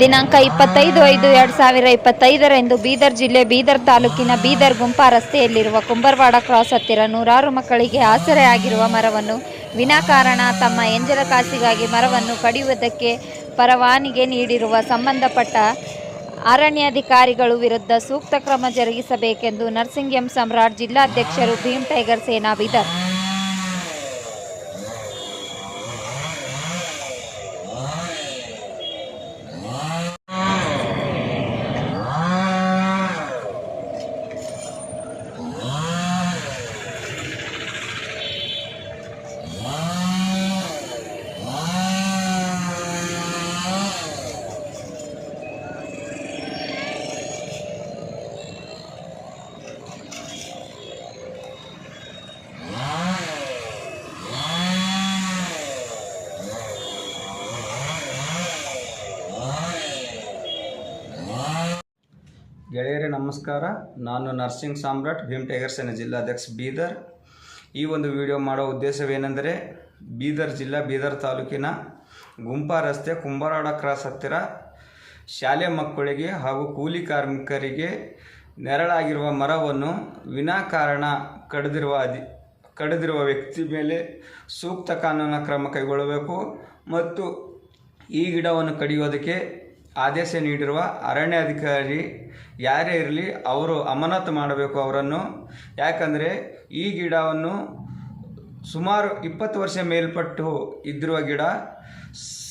ದಿನಾಂಕ ಇಪ್ಪತ್ತೈದು ಐದು ಎರಡು ಸಾವಿರ ಇಪ್ಪತ್ತೈದರಂದು ಬೀದರ್ ಜಿಲ್ಲೆ ಬೀದರ್ ತಾಲೂಕಿನ ಬೀದರ್ ಗುಂಪಾ ರಸ್ತೆಯಲ್ಲಿರುವ ಕುಂಬರವಾಡ ಕ್ರಾಸ್ ಹತ್ತಿರ ನೂರಾರು ಮಕ್ಕಳಿಗೆ ಆಸರೆಯಾಗಿರುವ ಮರವನ್ನು ವಿನಾಕಾರಣ ತಮ್ಮ ಎಂಜಲ ಕಾಸಿಗಾಗಿ ಮರವನ್ನು ಕಡಿಯುವುದಕ್ಕೆ ಪರವಾನಿಗೆ ನೀಡಿರುವ ಸಂಬಂಧಪಟ್ಟ ಅರಣ್ಯಾಧಿಕಾರಿಗಳು ವಿರುದ್ಧ ಸೂಕ್ತ ಕ್ರಮ ಜರುಗಿಸಬೇಕೆಂದು ನರ್ಸಿಂಗ್ ಎಂ ಸಮ್ರಾಟ್ ಜಿಲ್ಲಾಧ್ಯಕ್ಷರು ಭೀಮ್ ಟೈಗರ್ ಸೇನಾ ಬೀದರ್. ಗೆಳೆಯರೇ, ನಮಸ್ಕಾರ. ನಾನು ನರ್ಸಿಂಗ್ ಸಾಮ್ರಾಟ್, ಭೀಮ್ ಟೈಗರ್ ಸೇನೆ ಜಿಲ್ಲಾಧ್ಯಕ್ಷ ಬೀದರ್. ಈ ಒಂದು ವಿಡಿಯೋ ಮಾಡೋ ಉದ್ದೇಶವೇನೆಂದರೆ, ಬೀದರ್ ಜಿಲ್ಲಾ, ಬೀದರ್ ತಾಲೂಕಿನ ಗುಂಪಾ ರಸ್ತೆ ಕುಂಬಾರಾಡ ಕ್ರಾಸ್ ಹತ್ತಿರ ಶಾಲೆ ಮಕ್ಕಳಿಗೆ ಹಾಗೂ ಕೂಲಿ ಕಾರ್ಮಿಕರಿಗೆ ನೆರಳಾಗಿರುವ ಮರವನ್ನು ವಿನಾಕಾರಣ ಕಡಿದಿರುವ ಅಧಿ, ಕಡಿದಿರುವ ವ್ಯಕ್ತಿ ಮೇಲೆ ಸೂಕ್ತ ಕಾನೂನು ಕ್ರಮ ಕೈಗೊಳ್ಳಬೇಕು ಮತ್ತು ಈ ಗಿಡವನ್ನು ಕಡಿಯೋದಕ್ಕೆ ಆದೇಶ ನೀಡಿರುವ ಅರಣ್ಯಾಧಿಕಾರಿ ಯಾರೇ ಇರಲಿ, ಅವರು ಅಮಾನತು ಮಾಡಬೇಕು ಅವರನ್ನು. ಯಾಕಂದರೆ ಈ ಗಿಡವನ್ನು ಸುಮಾರು ಇಪ್ಪತ್ತು ವರ್ಷ ಮೇಲ್ಪಟ್ಟು ಇದ್ದಿರುವ ಗಿಡ,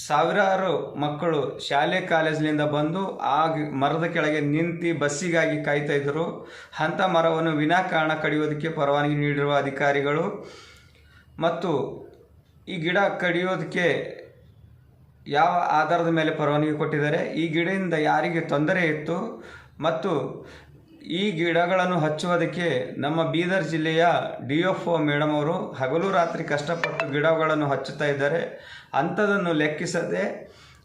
ಸಾವಿರಾರು ಮಕ್ಕಳು ಶಾಲೆ ಕಾಲೇಜಿನಿಂದ ಬಂದು ಆ ಮರದ ಕೆಳಗೆ ನಿಂತು ಬಸ್ಸಿಗಾಗಿ ಕಾಯ್ತಾ ಇದ್ದರು. ಅಂಥ ಮರವನ್ನು ವಿನಾಕಾರಣ ಕಡಿಯೋದಕ್ಕೆ ಪರವಾನಗಿ ನೀಡಿರುವ ಅಧಿಕಾರಿಗಳು ಮತ್ತು ಈ ಗಿಡ ಕಡಿಯೋದಕ್ಕೆ ಯಾವ ಆಧಾರದ ಮೇಲೆ ಪರವಾನಗಿ ಕೊಟ್ಟಿದ್ದಾರೆ? ಈ ಗಿಡದಿಂದ ಯಾರಿಗೆ ತೊಂದರೆ ಇತ್ತು? ಮತ್ತು ಈ ಗಿಡಗಳನ್ನು ಹಚ್ಚುವುದಕ್ಕೆ ನಮ್ಮ ಬೀದರ್ ಜಿಲ್ಲೆಯ ಡಿ ಎಫ್ ಒ ಮೇಡಮ್ ಅವರು ಹಗಲು ರಾತ್ರಿ ಕಷ್ಟಪಟ್ಟು ಗಿಡಗಳನ್ನು ಹಚ್ಚುತ್ತಾ ಇದ್ದಾರೆ. ಅಂಥದನ್ನು ಲೆಕ್ಕಿಸದೆ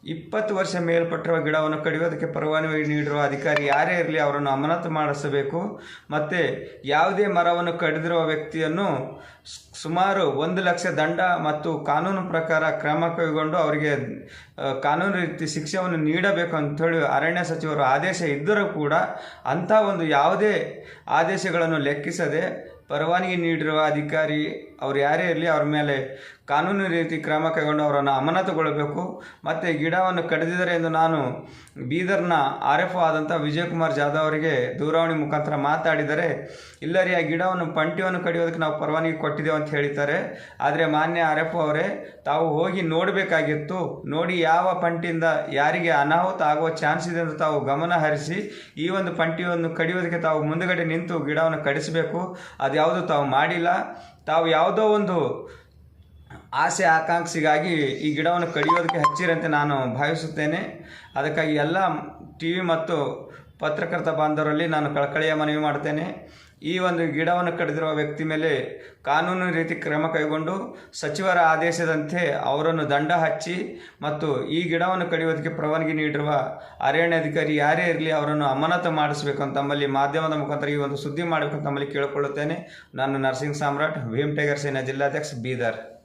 ಇಪ್ಪತ್ತು ವರ್ಷ ಮೇಲ್ಪಟ್ಟಿರುವ ಗಿಡವನ್ನು ಕಡಿಯೋದಕ್ಕೆ ಪರವಾನಗಿ ನೀಡಿರುವ ಅಧಿಕಾರಿ ಯಾರೇ ಇರಲಿ ಅವರನ್ನು ಅಮಾನತು ಮಾಡಿಸಬೇಕು. ಮತ್ತು ಯಾವುದೇ ಮರವನ್ನು ಕಡಿದಿರುವ ವ್ಯಕ್ತಿಯನ್ನು ಸುಮಾರು ಒಂದು ಲಕ್ಷ ದಂಡ ಮತ್ತು ಕಾನೂನು ಪ್ರಕಾರ ಕ್ರಮ ಕೈಗೊಂಡು ಅವರಿಗೆ ಕಾನೂನು ರೀತಿ ಶಿಕ್ಷೆಯನ್ನು ನೀಡಬೇಕು ಅಂಥೇಳಿ ಅರಣ್ಯ ಸಚಿವರು ಆದೇಶ ಇದ್ದರೂ ಕೂಡ ಅಂಥ ಒಂದು ಯಾವುದೇ ಆದೇಶಗಳನ್ನು ಲೆಕ್ಕಿಸದೆ ಪರವಾನಗಿ ನೀಡಿರುವ ಅಧಿಕಾರಿ ಅವ್ರು ಯಾರೇ ಇರಲಿ ಅವ್ರ ಮೇಲೆ ಕಾನೂನು ರೀತಿ ಕ್ರಮ ಕೈಗೊಂಡು ಅವರನ್ನು ಅಮಾನತುಗೊಳ್ಳಬೇಕು. ಮತ್ತು ಗಿಡವನ್ನು ಕಡಿದಿದ್ದಾರೆ ಎಂದು ನಾನು ಬೀದರ್ನ ಆರ್ ಎಫ್ ಆದಂಥ ವಿಜಯಕುಮಾರ್ ಜಾಧವ್ ಅವರಿಗೆ ದೂರವಾಣಿ ಮುಖಾಂತರ ಮಾತಾಡಿದರೆ ಇಲ್ಲ ರೀ ಆ ಗಿಡವನ್ನು, ಪಂಟಿಯನ್ನು ಕಡಿಯೋದಕ್ಕೆ ನಾವು ಪರವಾನಗಿ ಕೊಟ್ಟಿದ್ದೇವೆ ಅಂತ ಹೇಳ್ತಾರೆ ಆದರೆ ಮಾನ್ಯ ಆರ್ ಎಫ್ ಅವರೇ, ತಾವು ಹೋಗಿ ನೋಡಬೇಕಾಗಿತ್ತು. ನೋಡಿ ಯಾವ ಪಂಟಿಯಿಂದ ಯಾರಿಗೆ ಅನಾಹುತ ಆಗುವ ಚಾನ್ಸ್ ಇದೆ ಅಂತ ತಾವು ಗಮನ ಹರಿಸಿ, ಈ ಒಂದು ಪಂಟಿಯನ್ನು ಕಡಿಯೋದಕ್ಕೆ ತಾವು ಮುಂದುಗಡೆ ನಿಂತು ಗಿಡವನ್ನು ಕಡಿಸಬೇಕು. ಅದು ಯಾವುದು ತಾವು ಮಾಡಿಲ್ಲ. ತಾವು ಯಾವುದೋ ಒಂದು ಆಸೆ, ಆಕಾಂಕ್ಷಿಗಾಗಿ ಈ ಗಿಡವನ್ನು ಕಡಿಯೋದಕ್ಕೆ ಹಚ್ಚಿರಂತೆ ನಾನು ಭಾವಿಸುತ್ತೇನೆ. ಅದಕ್ಕಾಗಿ ಎಲ್ಲ ಟಿ ವಿ ಮತ್ತು ಪತ್ರಕರ್ತ ಬಾಂಧವರಲ್ಲಿ ನಾನು ಕಳಕಳಿಯ ಮನವಿ ಮಾಡ್ತೇನೆ ಈ ಒಂದು ಗಿಡವನ್ನು ಕಡಿದಿರುವ ವ್ಯಕ್ತಿ ಮೇಲೆ ಕಾನೂನು ರೀತಿ ಕ್ರಮ ಕೈಗೊಂಡು ಸಚಿವರ ಆದೇಶದಂತೆ ಅವರನ್ನು ದಂಡ ಹಚ್ಚಿ ಮತ್ತು ಈ ಗಿಡವನ್ನು ಕಡಿಯೋದಕ್ಕೆ ಪರವಾನಗಿ ನೀಡಿರುವ ಅರಣ್ಯಾಧಿಕಾರಿ ಯಾರೇ ಇರಲಿ ಅವರನ್ನು ಅಮಾನತು ಮಾಡಿಸಬೇಕು ಅಂತ ತಮ್ಮಲ್ಲಿ ಮಾಧ್ಯಮದ ಮುಖಾಂತರ ಈ ಒಂದು ಸುದ್ದಿ ಮಾಡಬೇಕು ಅಂತ ತಮ್ಮಲ್ಲಿ ಕೇಳಿಕೊಳ್ಳುತ್ತೇನೆ. ನಾನು ನರ್ಸಿಂಗ್ ಸಾಮ್ರಾಟ್, ಭೀಮ್ ಟೈಗರ್ ಸೇನಾ ಜಿಲ್ಲಾಧ್ಯಕ್ಷ, ಬೀದರ್.